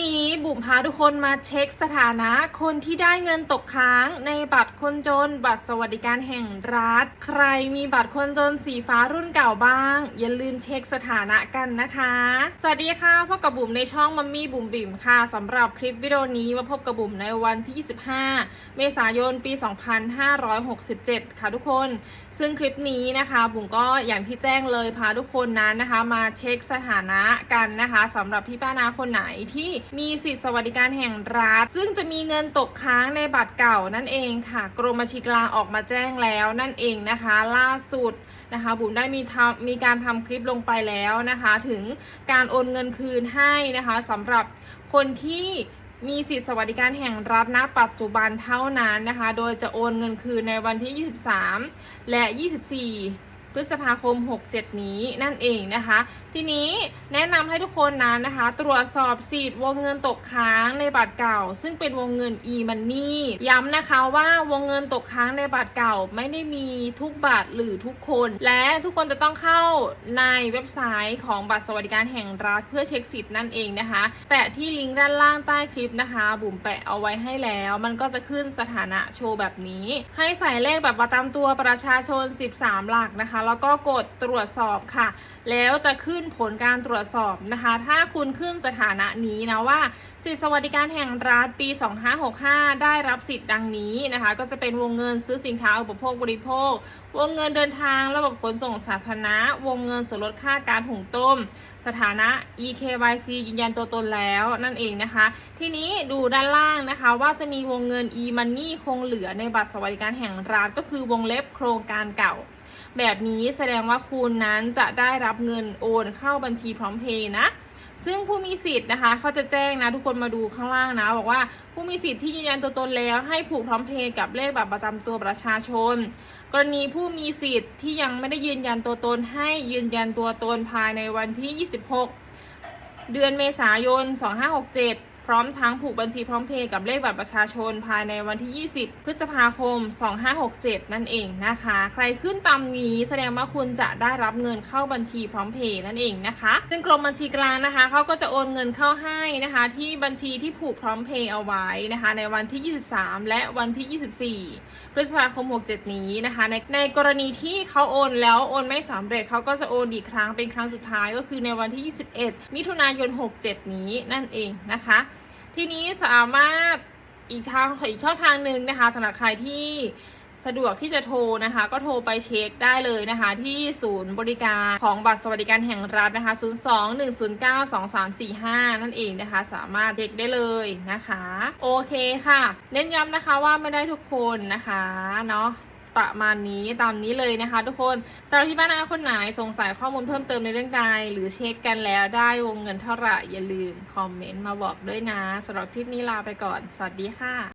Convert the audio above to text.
นี้บุ๋มพาทุกคนมาเช็คสถานะ คนที่ได้เงินตกค้างในบัตรคนจน บัตรสวัสดิการแห่งรัฐ ใครมีบัตรคนจนสีฟ้ารุ่นเก่าบ้าง อย่าลืมเช็คสถานะกันนะคะ สวัสดีค่ะพบกับบุ๋มในช่องมัมมี่บุ๋มบิ่มค่ะสำหรับคลิปวิดีโอนี้มาพบกับบุ๋มในวันที่ 25 เมษายนปี 2567 ค่ะทุกคน ซึ่งคลิปนี้นะคะ บุ๋มก็อย่างที่แจ้งเลยพาทุกคนนั้นนะคะ มาเช็คสถานะกันนะคะสำหรับพี่ป้านาคนไหนที่มีสิทธิสวัสดิการแห่งรัฐ ซึ่งจะมีเงินตกค้างในบัตรเก่านั่นเองค่ะ กรมบัญชีกลางออกมาแจ้งแล้วนั่นเองนะคะ ล่าสุดนะคะบุ๋มได้มีทำมีการทำคลิปลงไปแล้วนะคะ ถึงการโอนเงินคืนให้นะคะสำหรับคนที่มีสิทธิสวัสดิการแห่งรัฐณปัจจุบันเท่านั้นนะคะ โดยจะโอนเงินคืนในวันที่ 23 และ 24 พฤษภาคม 67 นี้นั่นเองนะคะ ทีนี้แนะนำให้ทุกคนนั้นนะคะ ตรวจสอบสิทธิ์วงเงินตกค้างในบัตรเก่า ซึ่งเป็นวงเงิน e-money ย้ำนะคะว่าวงเงินตกค้างในบัตรเก่าไม่ได้มีทุกบัตรหรือทุกคน และทุกคนจะต้องเข้าในเว็บไซต์ของบัตรสวัสดิการแห่งรัฐเพื่อเช็คสิทธิ์นั่นเองนะคะ แต่ที่ลิงก์ด้านล่างใต้คลิปนะคะ บุ๋มแปะเอาไว้ให้แล้ว มันก็จะขึ้นสถานะโชว์แบบนี้ ให้ใส่เลขแบบประจำตัวประชาชน 13 หลักนะคะแล้วก็กดตรวจสอบค่ะ แล้วจะขึ้นผลการตรวจสอบนะคะ ถ้าคุณขึ้นสถานะนี้นะว่าสิทธิสวัสดิการแห่งรัฐปี 2565 ได้รับสิทธิ์ดังนี้นะคะ ก็จะเป็นวงเงินซื้อสินค้าอุปโภคบริโภค วงเงินเดินทาง ระบบขนส่งสาธารณะ วงเงินส่วนลดค่าการหุงต้ม สถานะ eKYC ยืนยันตัวตนแล้วนั่นเองนะคะ ทีนี้ดูด้านล่างนะคะว่าจะมีวงเงิน e-money คงเหลือในบัตรสวัสดิการแห่งรัฐก็คือวงเล็บโครงการเก่า แบบนี้แสดงว่าคุณนั้นจะได้รับเงินโอนเข้าบัญชีพร้อมเพย์นะซึ่งผู้มีสิทธิ์นะคะเขาจะแจ้งนะทุกคนมาดูข้างล่างนะ บอกว่าผู้มีสิทธิ์ที่ยืนยันตัวตนแล้วให้ผูกพร้อมเพย์กับเลขบัตรประจำตัวประชาชน กรณีผู้มีสิทธิ์ที่ยังไม่ได้ยืนยันตัวตนให้ยืนยันตัวตนภายในวันที่ 26 เดือนเมษายน 2567 พร้อมทั้งผูกบัญชีพร้อมเพย์กับเลขบัตรประชาชนภายในวันที่ 20 พฤษภาคม 2567 นั่นเองนะคะ ใครขึ้นตามนี้แสดงว่าคุณจะได้รับเงินเข้าบัญชีพร้อมเพย์นั่นเองนะคะซึ่งกรมบัญชีกลางนะคะเขาก็จะโอนเงินเข้าให้นะคะ ที่บัญชีที่ผูกพร้อมเพย์เอาไว้นะคะ ในวันที่ 23 และวันที่ 24 พฤษภาคม 67 นี้นะคะ ในในกรณีที่เขาโอนแล้วโอนไม่สำเร็จเขาก็จะโอนอีกครั้งเป็นครั้งสุดท้ายก็คือในวันที่ 21 มิถุนายน 67 นี้นั่นเองนะคะ ทีนี้สามารถอีกทางอีกช่องทางหนึ่งนะคะสำหรับใครที่สะดวกที่จะโทรนะคะ ก็โทรไปเช็คได้เลยนะคะ ที่ศูนย์บริการของบัตรสวัสดิการแห่งรัฐนะคะ 02-109-2345 นั่นเองนะคะ สามารถเช็คได้เลยนะคะ โอเคค่ะ เน้นย้ำนะคะว่าไม่ได้ทุกคนนะคะเนาะ ประมาณนี้ตามนี้เลยนะคะ ทุกคนสำหรับที่บ้านอาคนไหนสงสัยข้อมูลเพิ่มเติมในเรื่องใดหรือเช็คกันแล้วได้วงเงินเท่าไหร่อย่าลืมคอมเมนต์มาบอกด้วยนะสำหรับคลิปนี้ลาไปก่อน สวัสดีค่ะ